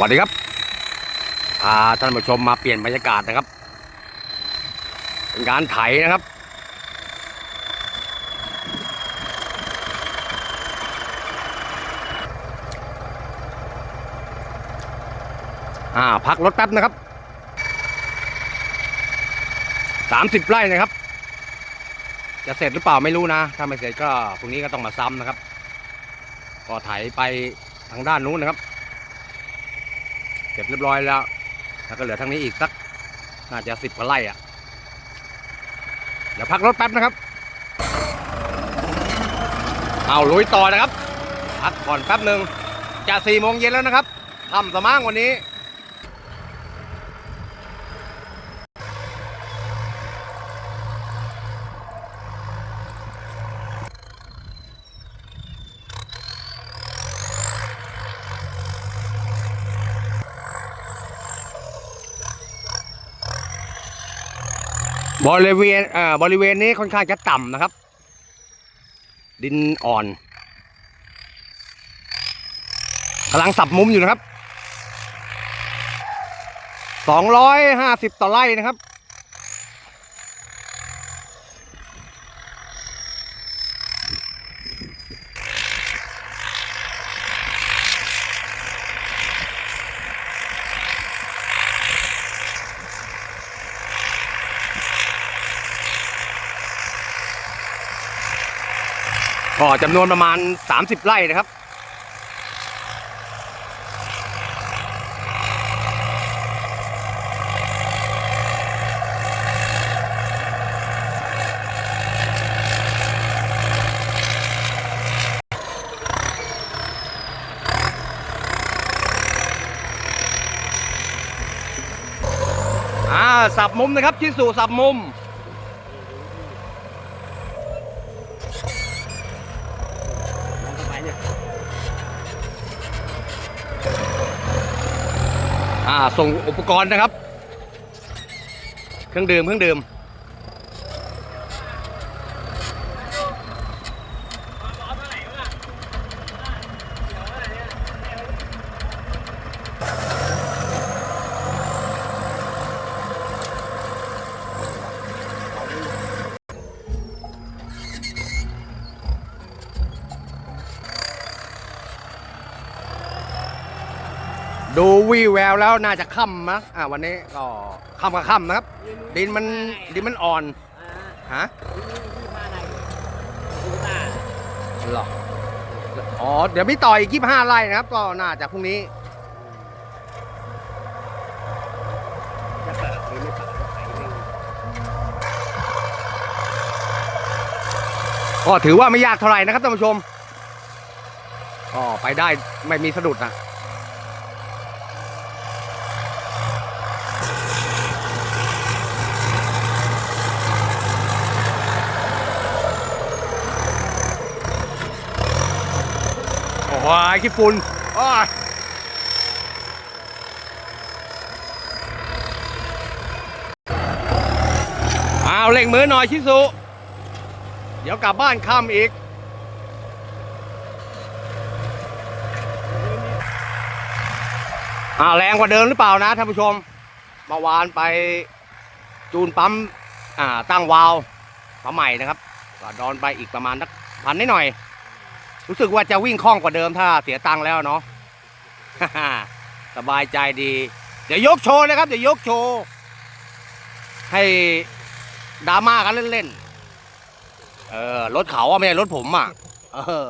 สวัสดีครับพาท่านผู้ชมมาเปลี่ยนบรรยากาศนะครับ เป็นการไถนะครับ อ่า พักรถแป๊บนะครับ สามสิบไร่นะครับ จะเสร็จหรือเปล่าไม่รู้นะ ถ้าไม่เสร็จก็พรุ่งนี้ก็ต้องมาซ้ำนะครับ ก็ไถไปทางด้านนู้นนะครับ เสร็จเรียบร้อยแล้ว แล้วก็เหลือทางนี้อีกสักน่าจะสิบกว่าไร่อะ เดี๋ยวพักรถแป๊บนะครับ เอาลุยต่อนะครับ พักก่อนแป๊บหนึ่งจะสี่โมงเย็นแล้วนะครับทำสมางวันนี้ บริเวณอ่าบริเวณนี้ค่อนข้างจะต่ำนะครับ ดินอ่อนกำลังสับมุมอยู่นะครับสองร้อยห้าสิบต่อไร่นะครับ ก็จำนวนประมาณ 30 ไร่นะครับอาสับมุมนะครับที่สู่สับมุม ส่งอุปกรณ์นะครับ เครื่องดื่มเครื่องดื่ม ดูวีแววแล้วน่าจะค่ำนะอ่าวันนี้ก็ค่ำกับค่ำนะครับ ดินมันดินมันอ่อนฮะเหรออ๋อ เดี๋ยวมีต่ออีกยี่ห้าไร่นะครับ ก็น่าจะพรุ่งนี้ก็ถือว่าไม่ยากเท่าไหร่นะครับท่านผู้ชมก็ไปได้ไม่มีสะดุดนะ ขี้ฝุ่นอ้อยเอาเล่งมือหน่อยชิสุ เดี๋ยวกลับบ้านค่ำอีก อ่าแรงกว่าเดิมหรือเปล่านะท่านผู้ชมเมื่อวานไปจูนปั๊มอ่าตั้งวาล์วปั๊มใหม่นะครับก็ดอนไปอีกประมาณนักพันนิดหน่อย รู้สึกว่าจะวิ่งคล่องกว่าเดิมถ้าเสียตังค์แล้วเนาะ สบายใจดี เดี๋ยวยกโชว์นะครับ เดี๋ยวยกโชว์ ให้ดราม่ากันเล่นๆ เออรถเขาอะไม่ใช่รถผมอะ เออ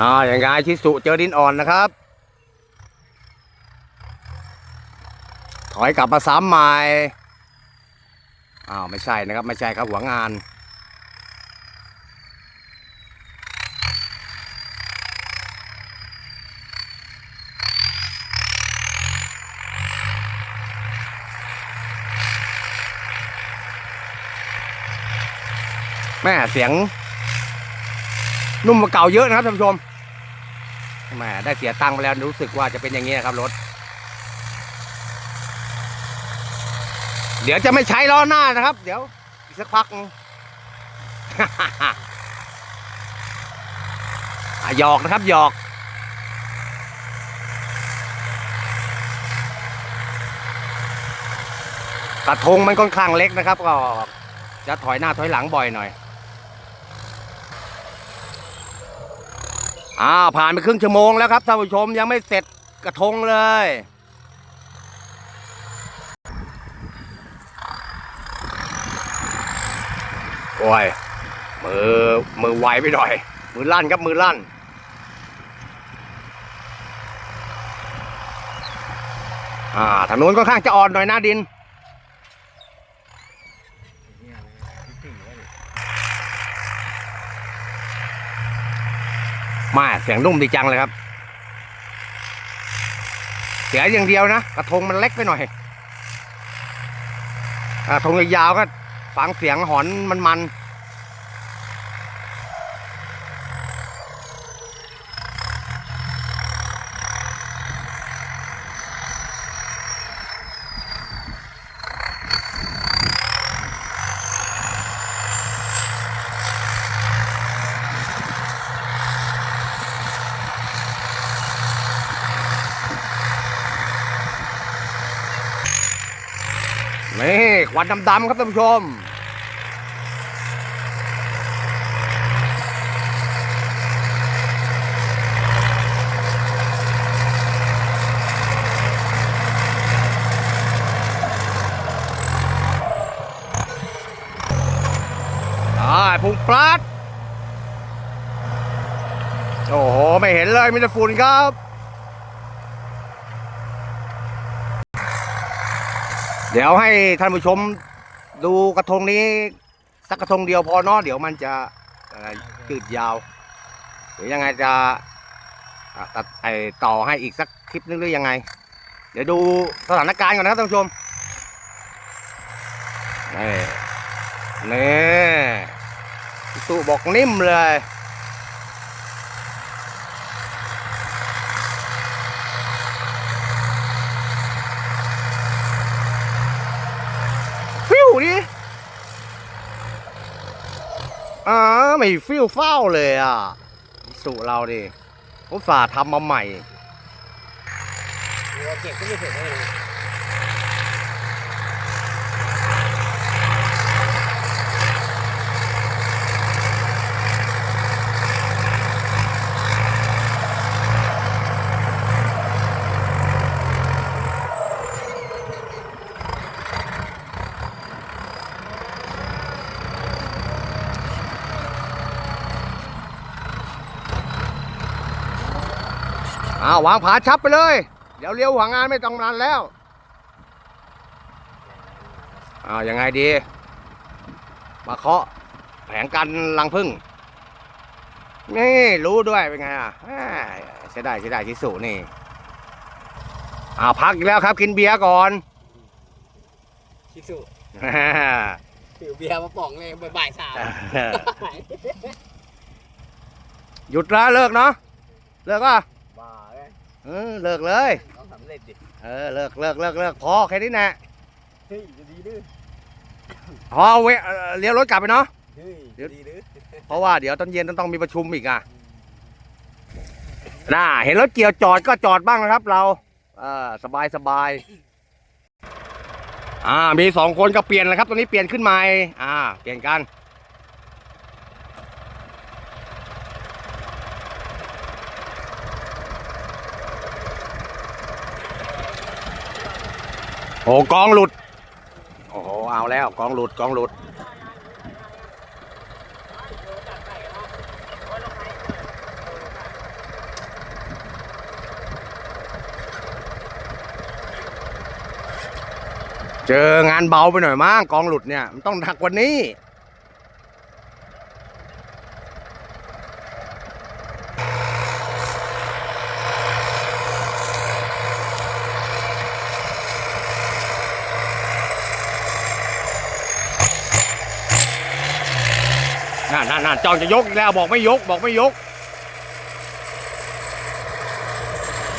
อ่าอย่างไงชิสุเจอดินอ่อนนะครับ ถอยกลับมาสามไมล์อ้าวไม่ใช่นะครับ ไม่ใช่ครับหัวงานแม่เสียง นุ่มกว่าเก่าเยอะนะครับท่านผู้ชมแหมได้เสียตังค์ไปแล้วรู้สึกว่าจะเป็นอย่างนี้นะครับรถ เดี๋ยวจะไม่ใช้ล้อหน้านะครับ เดี๋ยวอีกสักพักหยอกนะครับหยอกกระทงมันค่อนข้างเล็กนะครับ ก็จะถอยหน้าถอยหลังบ่อยหน่อย อ้าวผ่านไปครึ่งชั่วโมงแล้วครับท่านผู้ชมยังไม่เสร็จกระทงเลย โอ้ย มือ มือไวไปหน่อย มือลั่นครับมือลั่น อ่าถนนค่อนข้างจะอ่อนหน่อยนะดิน มาเสียงนุ่มดีจังเลยครับ เสียอย่างเดียวนะกระทงมันเล็กไปหน่อยกระทงยาวๆก็ฟังเสียงหอนมันๆ นี่ ควันดำๆครับท่านผู้ชมอ่าพุงปลัด โอ้โห ไม่เห็นเลยมีแต่ฝุ่นครับ เดี๋ยวให้ท่านผู้ชมดูกระทงนี้สักกระทงเดียวพอเนาะเดี๋ยวมันจะเอ่อยืดยาว เดี๋ยวยังไงจะตัดไอต่อให้อีกสักคลิปนึงหรือยังไง เดี๋ยวดูสถานการณ์ก่อนนะครับท่านผู้ชมนี่นี่พี่สุบอกนิ่มเลย ฟิวดิอ่า ไม่ฟิลเฝ้าเลยอะสุเราดิอุตส่าห์ทำมาใหม่ เก็บก็ไม่เสร็จเลย อ้าววางผาชับไปเลย เดี๋ยวเลี้ยวหัวงานไม่ต้องนานแล้วอ้าวยังไงดีมาเคาะแผงกันรังพึ่งนี่รู้ด้วยเป็นไงอะอ่าใช้ได้ใช้ได้ที่สุนี่อ้าวพักอีกแล้วครับ กินเบียร์ก่อนชิสุถือเบียร์มาป๋องเลยบ่ายสามหยุดแล้วเลิกเนาะเลิกอะบ้า เลยเออเลิกเลย ต้องสำเร็จดิเออเลิกเลิกเลิกเลิกพอแค่นี้แน่เฮ้ยจะดีดื้อพอเวเอ่อเลี้ยวรถกลับไปเนาะ เฮ้ยเดี๋ยวดีดื้อเพราะว่าเดี๋ยวตอนเย็นต้องมีประชุมอีกอะน่าเห็นรถเกี่ยวจอดก็จอดบ้างนะครับ เราเออสบายสบายอ่ามีสองคนก็เปลี่ยนแล้วครับตรงนี้เปลี่ยนขึ้นใหม่อ่า เปลี่ยนกัน โอ้กองหลุด โอ้โหเอาแล้วกองหลุดกองหลุด เจองานเบาไปหน่อยมั้งกองหลุดเนี่ย มันต้องหนักกว่านี้ นั่นนั่นนั่นจองจะยกอีกแล้วบอกไม่ยกบอกไม่ยก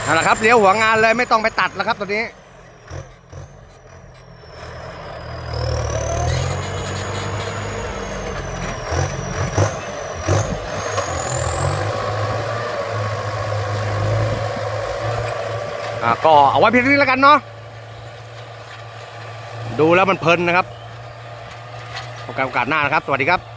นั่นแหละครับเลี้ยวหัวงานเลยไม่ต้องไปตัดแล้วครับตัวนี้อะก็เอาไว้เพียงเท่านี้แล้วกันเนาะดูแล้วมันเพลินนะครับโอกาสหน้านะครับ สวัสดีครับ